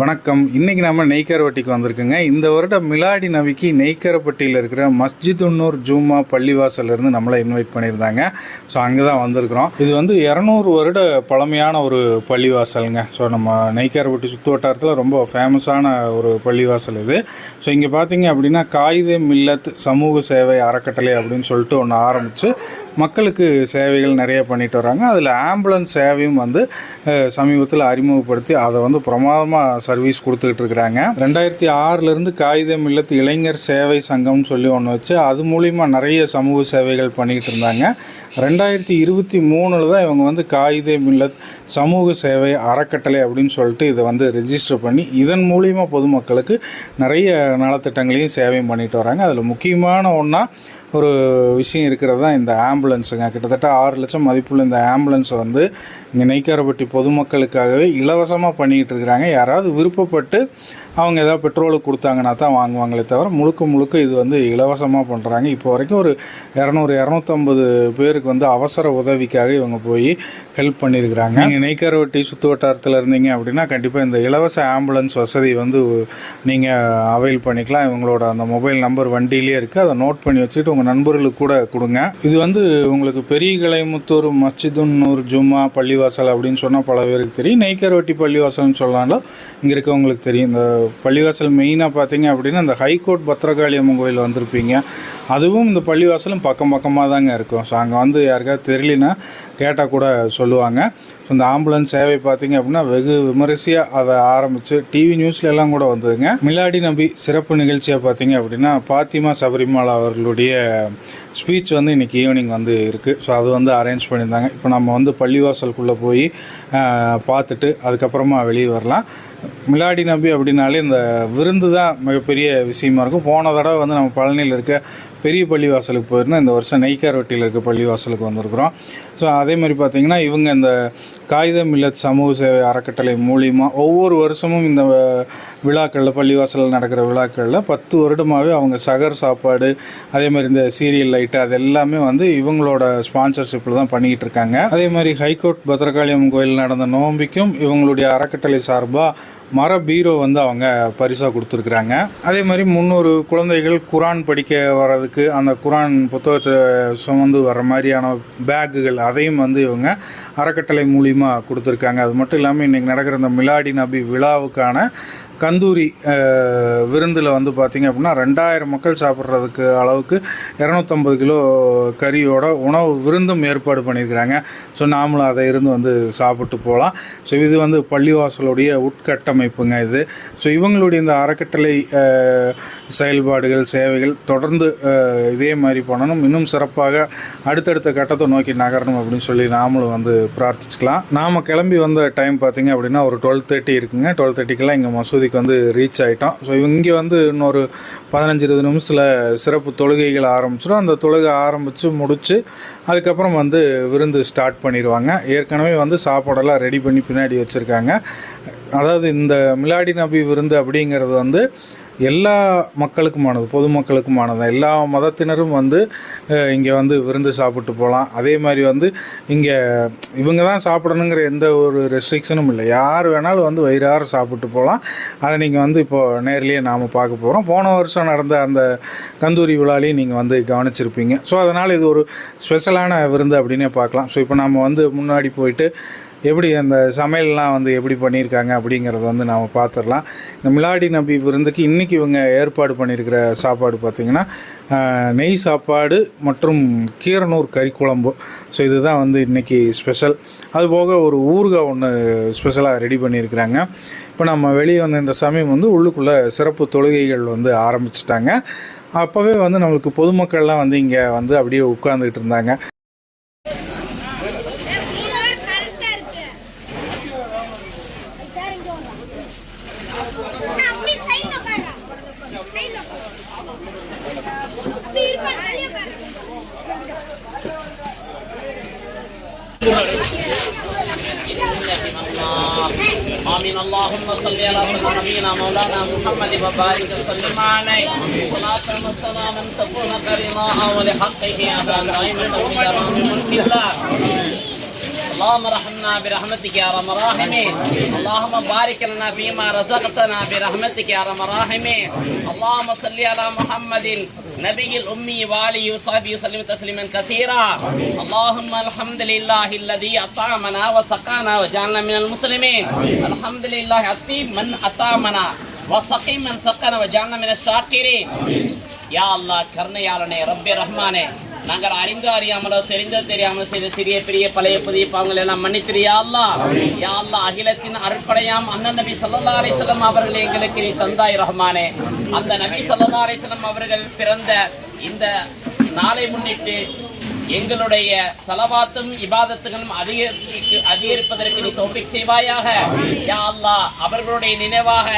வணக்கம். இன்றைக்கி நம்ம நெய்க்கரவட்டிக்கு வந்திருக்குங்க. இந்த வருடம் மிலாடி நவிக்கு நெய்க்கரப்பட்டியில் இருக்கிற மஸ்ஜிதுன்னூர் ஜூமா பள்ளிவாசலேருந்து நம்மளை இன்வைட் பண்ணியிருந்தாங்க. ஸோ அங்கே தான் வந்திருக்கிறோம். இது வந்து இரநூறு வருட பழமையான ஒரு பள்ளிவாசலுங்க. ஸோ நம்ம நெய்க்கரப்பட்டி சுற்று வட்டாரத்தில் ரொம்ப ஃபேமஸான ஒரு பள்ளிவாசல் இது. ஸோ இங்கே பார்த்தீங்க அப்படின்னா காயிதே மில்லத் சமூக சேவை அறக்கட்டளை அப்படின்னு சொல்லிட்டு ஒன்று ஆரம்பித்து மக்களுக்கு சேவைகள் நிறைய பண்ணிட்டு வராங்க. அதில் ஆம்புலன்ஸ் சேவையும் வந்து சமீபத்தில் அறிமுகப்படுத்தி அதை வந்து பிரமாதமாக சர்வீஸ் கொடுத்துக்கிட்டு இருக்கிறாங்க. ரெண்டாயிரத்தி ஆறுலேருந்து காகிதம் இல்லத்து இளைஞர் சேவை சங்கம்னு சொல்லி ஒன்று வச்சு அது மூலிமா நிறைய சமூக சேவைகள் பண்ணிக்கிட்டு இருந்தாங்க. ரெண்டாயிரத்தி இருபத்தி மூணில் தான் இவங்க வந்து காகிதம் இல்லத் சமூக சேவை அறக்கட்டளை அப்படின்னு சொல்லிட்டு இதை வந்து ரெஜிஸ்டர் பண்ணி இதன் மூலிமா பொதுமக்களுக்கு நிறைய நலத்திட்டங்களையும் சேவையும் பண்ணிட்டு வராங்க. அதில் முக்கியமான ஒன்றா ஒரு விஷயம் இருக்கிறது தான் இந்த ஆம்புலன்ஸுங்க. கிட்டத்தட்ட ஆறு லட்சம் மதிப்புள்ள இந்த ஆம்புலன்ஸை வந்து இங்கே நெய்க்காரப்பட்டி பொதுமக்களுக்காகவே இலவசமாக பண்ணிக்கிட்டு இருக்கிறாங்க. யாராவது விருப்பப்பட்டு அவங்க ஏதாவது பெட்ரோலுக்கு கொடுத்தாங்கன்னா தான் வாங்குவாங்களே தவிர முழுக்க முழுக்க இது வந்து இலவசமாக பண்ணுறாங்க இப்போ வரைக்கும் ஒரு இரநூறு இரநூத்தம்பது பேருக்கு வந்து அவசர உதவிக்காக இவங்க போய் ஹெல்ப் பண்ணியிருக்கிறாங்க நீங்கள் நெய்க்காரவட்டி சுற்று வட்டாரத்தில் இருந்தீங்க அப்படின்னா கண்டிப்பாக இந்த இலவச ஆம்புலன்ஸ் வசதி வந்து நீங்கள் அவைல் பண்ணிக்கலாம். இவங்களோட அந்த மொபைல் நம்பர் வண்டியிலே இருக்குது அதை நோட் பண்ணி வச்சுட்டு உங்கள் நண்பர்களுக்கு கூட கொடுங்க. இது வந்து உங்களுக்கு பெரிய கலைமுத்தூர் மஸ்ஜிதுன்னூர் ஜும்மா பள்ளிவாசல் அப்படின்னு சொன்னால் பல பேருக்கு தெரியும். நெய்க்கரவட்டி பள்ளிவாசல்னு சொல்லலாம்ல இங்கே இருக்கவங்களுக்கு தெரியும். இந்த பள்ளிவாசல் மெயினாக பார்த்தீங்க அப்படின்னா இந்த ஹைகோர்ட் பத்திரகாளி அம்மன் கோயில் வந்திருப்பீங்க. அதுவும் இந்த பள்ளிவாசலும் பக்கம் பக்கமாக தாங்க இருக்கும். ஸோ அங்கே வந்து யாருக்காவது தெரியலனா கேட்டால் கூட சொல்லுவாங்க. ஸோ இந்த ஆம்புலன்ஸ் சேவை பார்த்தீங்க அப்படின்னா வெகு விமரிசையாக அதை ஆரம்பித்து டிவி நியூஸ்ல எல்லாம் கூட வந்ததுங்க. மிலாடி நபி சிறப்பு நிகழ்ச்சியாக பார்த்தீங்க அப்படின்னா பாத்திமா சபரிமாலா அவர்களுடைய ஸ்பீச் வந்து இன்றைக்கி ஈவினிங் வந்து இருக்குது ஸோ அது வந்து அரேஞ்ச் பண்ணியிருந்தாங்க. இப்போ நம்ம வந்து பள்ளிவாசலுக்குள்ளே போய் பார்த்துட்டு அதுக்கப்புறமா வெளியே வரலாம். மிலாடி நபி அப்படின்னாலே இந்த விருந்து தான் மிகப்பெரிய விஷயமா இருக்கும். போன தடவை வந்து நம்ம பழனியில் இருக்க பெரிய பள்ளிவாசலுக்கு போயிருந்தோம். இந்த வருஷம் நெய்க்காரவட்டியில் இருக்க பள்ளிவாசலுக்கு வந்திருக்கிறோம். ஸோ அதே மாதிரி பார்த்திங்கன்னா இவங்க இந்த காகிதம் மில்லத் சமூக சேவை அறக்கட்டளை மூலிமா ஒவ்வொரு வருஷமும் இந்த விழாக்களில் பள்ளிவாசலில் நடக்கிற விழாக்களில் பத்து வருடமாகவே அவங்க சகர் சாப்பாடு அதே மாதிரி இந்த சீரியல் லைட்டு அது எல்லாமே வந்து இவங்களோட ஸ்பான்சர்ஷிப்பில் தான் பண்ணிக்கிட்டு இருக்காங்க. அதே மாதிரி ஹைகோர்ட் பத்ரகாளியம்மன் கோயில் நடந்த நோம்பிக்கும் இவங்களுடைய அறக்கட்டளை சார்பாக மர பீரோ வந்து அவங்க பரிசாக கொடுத்துருக்குறாங்க. அதே மாதிரி முந்நூறு குழந்தைகள் குரான் படிக்க வர்றதுக்கு அந்த குரான் புத்தகத்தை சுமந்து வர மாதிரியான பேக்குகள் அதையும் வந்து இவங்க அறக்கட்டளை அதிகமாக கொடுத்துருக்காங்க. அது மட்டும் இல்லாமல் இன்றைக்கி நடக்கிற இந்த மிலாடி நபி விழாவுக்கான கந்தூரி விருந்தில் வந்து பார்த்திங்க அப்படின்னா ரெண்டாயிரம் மக்கள் சாப்பிட்றதுக்கு அளவுக்கு இரநூத்தம்பது கிலோ கறியோட உணவு விருந்தும் ஏற்பாடு பண்ணியிருக்கிறாங்க. ஸோ நாமளும் அதை இருந்து வந்து சாப்பிட்டு போகலாம் ஸோ இது வந்து பள்ளிவாசலுடைய உட்கட்டமைப்புங்க இது. ஸோ இவங்களுடைய இந்த அறக்கட்டளை செயல்பாடுகள் சேவைகள் தொடர்ந்து இதே மாதிரி பண்ணணும். இன்னும் சிறப்பாக அடுத்தடுத்த கட்டத்தை நோக்கி நகரணும் அப்படின்னு சொல்லி நாமளும் வந்து பிரார்த்திச்சுக்கலாம். நாம் கிளம்பி வந்த டைம் பார்த்திங்க அப்படின்னா ஒரு டுவெல் தேர்ட்டி இருக்குங்க. டுவெல் தேர்ட்டிக்கெல்லாம் இங்கே மசூதிக்கு வந்து ரீச் ஆகிட்டோம் ஸோ இங்கே வந்து இன்னொரு பதினஞ்சு இருபது நிமிஷத்தில் சிறப்பு தொழுகைகள் ஆரம்பிச்சிடும். அந்த தொழுகை ஆரம்பித்து முடித்து அதுக்கப்புறம் வந்து விருந்து ஸ்டார்ட் பண்ணிடுவாங்க. ஏற்கனவே வந்து சாப்பாடெல்லாம் ரெடி பண்ணி பின்னாடி வச்சுருக்காங்க. அதாவது இந்த மிலாடி நபி விருந்து அப்படிங்கிறது வந்து எல்லா மக்களுக்குமானது பொதுமக்களுக்குமானது எல்லா மதத்தினரும் வந்து இங்கே வந்து விருந்து சாப்பிட்டு போகலாம் அதே மாதிரி வந்து இங்கே இவங்க தான் சாப்பிடணுங்கிற எந்த ஒரு ரெஸ்ட்ரிக்ஷனும் இல்லை. யார் வேணாலும் வந்து வயிறார சாப்பிட்டு போகலாம் அதை நீங்கள் வந்து இப்போது நேர்லேயே நாம் பார்க்க போகிறோம் போன வருஷம் நடந்த அந்த கந்தூரி விழாலையும் நீங்கள் வந்து கவனிச்சிருப்பீங்க. ஸோ அதனால் இது ஒரு ஸ்பெஷலான விருந்து அப்படின்னே பார்க்கலாம். ஸோ இப்போ நம்ம வந்து முன்னாடி போயிட்டு எப்படி அந்த சமையல்லாம் வந்து எப்படி பண்ணியிருக்காங்க அப்படிங்கிறத வந்து நாம் பார்த்துடலாம். இந்த மிலாடி நபி விருந்துக்கு இன்றைக்கி இவங்க ஏற்பாடு பண்ணியிருக்கிற சாப்பாடு பார்த்திங்கன்னா நெய் சாப்பாடு மற்றும் கீரனூர் கறி குழம்பு. ஸோ இதுதான் வந்து இன்றைக்கி ஸ்பெஷல் அதுபோக ஒரு ஊறுகாய் ஒன்று ஸ்பெஷலாக ரெடி பண்ணியிருக்கிறாங்க. இப்போ நம்ம வெளியே வந்த இந்த சமயம் வந்து உள்ளுக்குள்ளே சிறப்பு தொழுகைகள் வந்து ஆரம்பிச்சிட்டாங்க. அப்போவே வந்து நம்மளுக்கு பொதுமக்கள்லாம் வந்து இங்கே வந்து அப்படியே உட்காந்துக்கிட்டு இருந்தாங்க. آمين. اللهم صل على سيدنا مولانا محمد وبارك وسلم عليه. صلاة وسلاما تكون كريما ولحقه أبا دائما من ملك الله اللهم ارحمنا برحمتك يا رب الراحمين. اللهم بارك لنا فيما رزقتنا برحمتك يا رب الراحمين. اللهم صل على محمد نبي الأمي والي وصحبه وسلم تسليما كثيرا. اللهم الحمد لله الذي أطعمنا وسقانا وجعلنا من المسلمين. الحمد لله الطيب من أطعمنا وسقي من سقنا وجعلنا من الشاكرين. يا الله كرنيالنے رب رحمانے நாங்கள் அறிந்தோ அறியாமலோ தெரிந்தோ தெரியாமலோ செய்த சிறிய பெரிய பழைய புதிய பாவங்களை எல்லாம் மன்னித்திரு யா அல்லாஹ். யா அல்லாஹ் அகிலத்தின் அருட்படையாம் அண்ணன் நபி ஸல்லல்லாஹு அலைஹி வஸல்லம் அவர்களை எங்களுக்கு நீ தந்தாய் ரஹ்மானே. அந்த நபி ஸல்லல்லாஹு அலைஹி வஸல்லம் அவர்கள் பிறந்த இந்த நாளை முன்னிட்டு எங்களுடைய சலவாத்தும் இபாதத்துகளும் அதிகரிப்பதற்கு நீ தௌஃபீக் செய்வாயாக. யா அல்லாஹ் அவர்களுடைய நினைவாக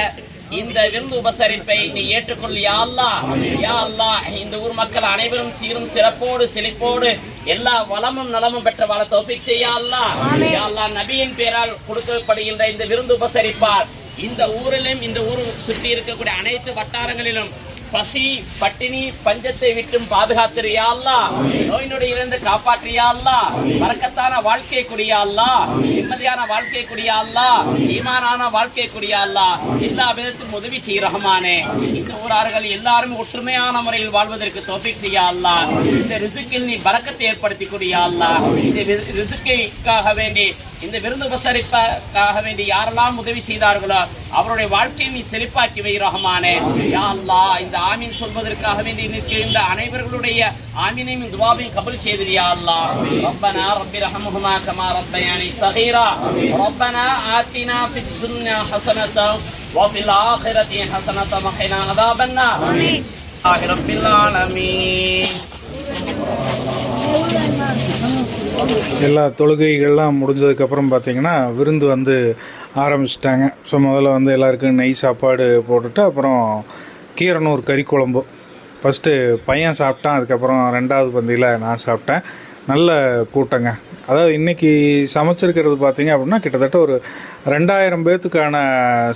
இந்த விருந்து உபசரிப்பை நீ ஏற்றுக்கொள் யா அல்லாஹ். யா அல்லாஹ். இந்த ஊர் மக்கள் அனைவரும் சீரும் சிறப்போடு செழிப்போடு எல்லா வளமும் நலமும் பெற்ற வாழ தௌஃபீக் செய்ய அல்லாஹ். யா அல்லாஹ் நபியின் பேரால் கொடுக்கப்படுகின்ற இந்த விருந்து உபசரிப்பால் இந்த ஊரிலும் இந்த ஊர் சுற்றி இருக்கக்கூடிய அனைத்து வட்டாரங்களிலும் பசி பட்டினி பஞ்சத்தை விட்டும் பாதுகாத்திரியாள்லா நோய் நொடியிலிருந்து காப்பாற்றியா அல்லா. வரக்கத்தான வாழ்க்கை குடியாள்லா நிம்மதியான வாழ்க்கை குடியாள்லா ஈமானான வாழ்க்கை குடியாள்லா எல்லா விதத்தும் உதவி செய் ரஹமானே. இந்த ஊரார்கள் எல்லாரும் ஒற்றுமையான முறையில் வாழ்வதற்கு தோப்பி செய்ய அல்லா. இந்த ரிசுக்கில் நீ பறக்கத்தை ஏற்படுத்தி குடியாள்லா இந்த ரி- ரிசுக்கைக்காக வேண்டி இந்த விருந்து உபசரிப்பாக வேண்டி யாரெல்லாம் உதவி செய்தார்களோ அவருடைய வாழ்க்கையை நீ செழிப்பாக்கி வை ரஹமானே. யா அல்லாஹ் இந்த ஆமீன் சொல்வதற்காகவே நீ நிற்கின்ற அனைவர்களுடைய ஆமீனையும் துவாவையும் கபல் செய்திரியா அல்லா ரப்பனா ரப்பி ரஹமுஹுமா கமா ரப்பயானி சஹீரா ரப்பனா ஆத்தினா ஃபிஸ் துன்யா ஹசனத வஃபில் ஆஹிரதி ஹசனத வகைனா அதாபன்னா. ஆஹி ரப்பில் ஆலமீன். எல்லா தொழுகைகள்லாம் முடிஞ்சதுக்கப்புறம் பார்த்தீங்கன்னா விருந்து வந்து ஆரம்பிச்சிட்டாங்க. ஸோ முதல்ல வந்து எல்லாருக்கும் நெய் சாப்பாடு போட்டுட்டு அப்புறம் கீரனூர் கறி குழம்பு ஃபஸ்ட்டு பையன் சாப்பிட்டான் அதுக்கப்புறம் ரெண்டாவது பந்தியில் நான் சாப்பிட்டேன். நல்ல கூட்டங்க. அதாவது இன்றைக்கி சமைச்சிருக்கிறது பார்த்தீங்க அப்படின்னா கிட்டத்தட்ட ஒரு ரெண்டாயிரம் பேர்த்துக்கான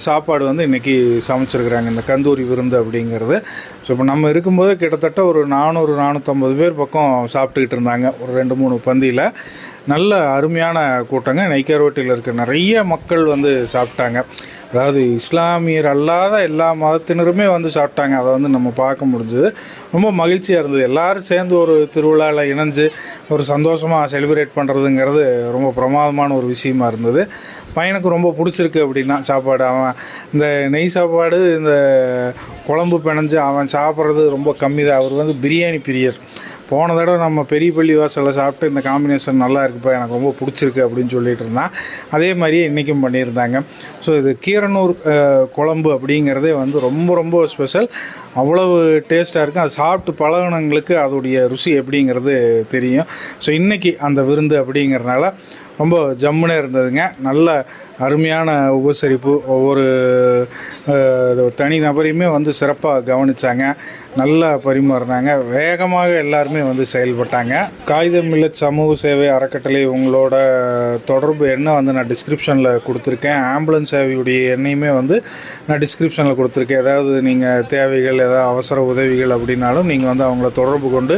சாப்பாடு வந்து இன்றைக்கி சமைச்சிருக்கிறாங்க. இந்த கந்தூரி விருந்து அப்படிங்கிறது. ஸோ இப்போ நம்ம இருக்கும்போது கிட்டத்தட்ட ஒரு நானூறு நானூற்றம்பது பேர் பக்கம் சாப்பிட்டுக்கிட்டு இருந்தாங்க. ஒரு ரெண்டு மூணு பந்தியில். நல்ல அருமையான கூட்டங்க. நெய்க்காரோட்டியில் இருக்க நிறைய மக்கள் வந்து சாப்பிட்டாங்க. அதாவது இஸ்லாமியர் அல்லாத எல்லா மதத்தினருமே வந்து சாப்பிட்டாங்க. அதை வந்து நம்ம பார்க்க முடிஞ்சது. ரொம்ப மகிழ்ச்சியாக இருந்தது. எல்லாரும் சேர்ந்து ஒரு திருவிழாவில் இணைஞ்சு ஒரு சந்தோஷமாக செலிப்ரேட் பண்ணுறதுங்கிறது ரொம்ப பிரமாதமான ஒரு விஷயமா இருந்தது. பையனுக்கு ரொம்ப பிடிச்சிருக்கு அப்படின்னா சாப்பாடு. அவன் இந்த நெய் சாப்பாடு இந்த குழம்பு பிணைஞ்சு அவன் சாப்பிட்றது ரொம்ப கம்மி தான். அவர் வந்து பிரியாணி பிரியர். போன தடவை நம்ம பெரிய பள்ளி வாசலில் சாப்பிட்டு இந்த காம்பினேஷன் நல்லா இருக்குப்பா எனக்கு ரொம்ப பிடிச்சிருக்கு அப்படின்னு சொல்லிட்டு இருந்தான். அதே மாதிரியே இன்றைக்கும் பண்ணியிருந்தாங்க. ஸோ இது கீரனூர் குழம்பு அப்படிங்கிறதே வந்து ரொம்ப ரொம்ப ஸ்பெஷல் அவ்வளவு டேஸ்ட்டாக இருக்கும் அது சாப்பிட்டு பழகினவங்களுக்கு அதோடைய ருசி எப்படிங்கிறது தெரியும். ஸோ இன்றைக்கி அந்த விருந்து அப்படிங்கிறனால ரொம்ப ஜம்முனே இருந்ததுங்க. நல்ல அருமையான உபசரிப்பு. ஒவ்வொரு தனி நபரையுமே வந்து சிறப்பாக கவனித்தாங்க நல்லா பரிமாறினாங்க. வேகமாக எல்லாருமே வந்து செயல்பட்டாங்க. காகிதம் மில்லத் சமூக சேவை அறக்கட்டளை உங்களோட தொடர்பு எண்ணை வந்து நான் டிஸ்கிரிப்ஷனில் கொடுத்துருக்கேன். ஆம்புலன்ஸ் சேவையுடைய எண்ணையுமே வந்து நான் டிஸ்கிரிப்ஷனில் கொடுத்துருக்கேன். ஏதாவது நீங்கள் தேவைகள் ஏதாவது அவசர உதவிகள் அப்படின்னாலும் நீங்கள் வந்து அவங்கள தொடர்பு கொண்டு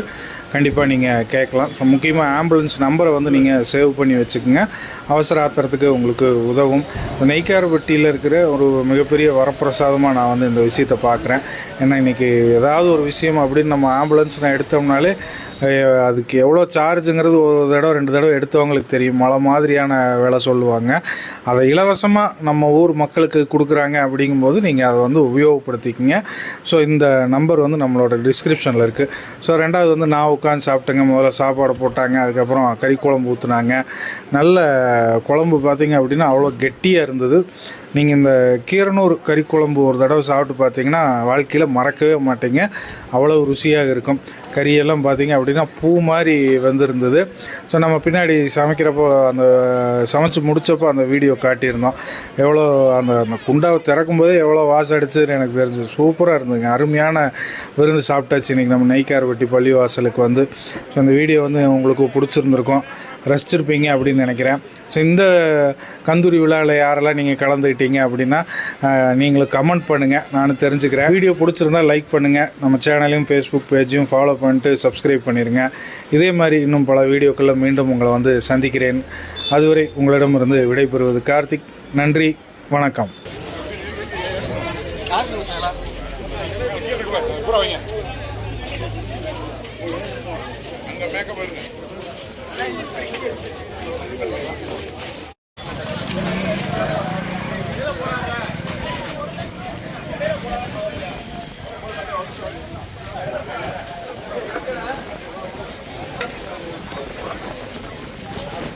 கண்டிப்பாக நீங்கள் கேட்கலாம். ஸோ முக்கியமாக ஆம்புலன்ஸ் நம்பரை வந்து நீங்கள் சேவ் பண்ணி வச்சுக்கோங்க. அவசர ஆத்திரத்துக்கு உங்களுக்கு உதவும். நெய்க்காரப்பட்டியில் இருக்கிற ஒரு மிகப்பெரிய வரப்பிரசாதமாக நான் வந்து இந்த விஷயத்தை பார்க்குறேன் ஏன்னா இன்றைக்கி ஏதாவது ஒரு விஷயம் அப்படின்னு நம்ம ஆம்புலன்ஸ் நான் எடுத்தோம்னாலே அதுக்கு எவ்வளோ சார்ஜுங்கிறது ஒரு தடவை ரெண்டு தடவை எடுத்தவங்களுக்கு தெரியும். மழை மாதிரியான வேலை சொல்லுவாங்க. அதை இலவசமாக நம்ம ஊர் மக்களுக்கு கொடுக்குறாங்க அப்படிங்கும்போது நீங்கள் அதை வந்து உபயோகப்படுத்திக்கிங்க. ஸோ இந்த நம்பர் வந்து நம்மளோட டிஸ்கிரிப்ஷனில் இருக்குது ஸோ ரெண்டாவது வந்து நான் உட்காந்து சாப்பிட்டேங்க. முதல்ல சாப்பாடு போட்டாங்க அதுக்கப்புறம் கறி குழம்பு ஊற்றுனாங்க நல்ல குழம்பு பார்த்தீங்க அப்படின்னா அவ்வளோ கெட்டியாக இருந்தது. நீங்கள் இந்த கீரனூர் கறி குழம்பு ஒரு தடவை சாப்பிட்டு பார்த்தீங்கன்னா வாழ்க்கையில் மறக்கவே மாட்டீங்க. அவ்வளோ ருசியாக இருக்கும். கறியெல்லாம் பார்த்தீங்க அப்படின்னா பூ மாதிரி வந்திருந்தது. ஸோ நம்ம பின்னாடி சமைக்கிறப்போ அந்த சமைச்சு முடித்தப்போ அந்த வீடியோ காட்டியிருந்தோம். எவ்வளோ அந்த அந்த குண்டாவை திறக்கும் போதே எவ்வளோ வாசம் அடிச்சதுன்னு எனக்கு தெரிஞ்சு சூப்பராக இருந்ததுங்க. அருமையான விருந்து சாப்பிட்டாச்சு இன்றைக்கி நம்ம நெய்க்காரவட்டி பள்ளிவாசலுக்கு வந்து. ஸோ அந்த வீடியோ வந்து உங்களுக்கு பிடிச்சிருந்துருக்கும். ரசிச்சிருப்பீங்க அப்படின்னு நினைக்கிறேன். ஸோ இந்த கந்தூரி விழாவில் யாரெல்லாம் நீங்கள் கலந்துக்கிட்டீங்க அப்படின்னா நீங்களும் கமெண்ட் பண்ணுங்கள் நான் தெரிஞ்சுக்கிறேன். வீடியோ பிடிச்சிருந்தா லைக் பண்ணுங்கள் நம்ம சேனலையும் ஃபேஸ்புக் பேஜையும் ஃபாலோ பண்ணிட்டு சப்ஸ்கிரைப் பண்ணிடுங்க இதே மாதிரி இன்னும் பல வீடியோக்களில் மீண்டும் உங்களை வந்து சந்திக்கிறேன். அதுவரை உங்களிடமிருந்து விடைபெறுவது கார்த்திக். நன்றி. வணக்கம். பூரா வைங்க